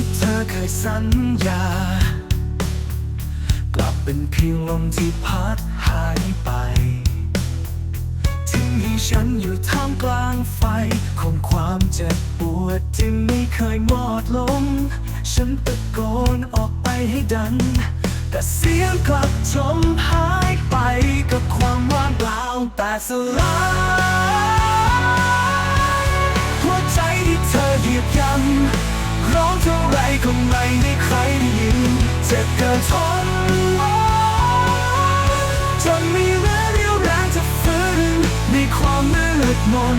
ที่เธอเคยสัญญา กลับเป็นเพียงลมที่พัดหายไปทิ้งให้ฉันอยู่ท่ามกลางไฟ ของความเจ็บปวดที่ไม่เคยหมดลง ฉันตะโกนออกไปให้ดังแต่เสียงกลับจมหายไปกับความว่างเปล่าแต่สลาย คงไรไม่ได้ใครได้ยินเจ็บเกินทนจนมีเหลือเรียวแรงจะฟื้นในความมืดมน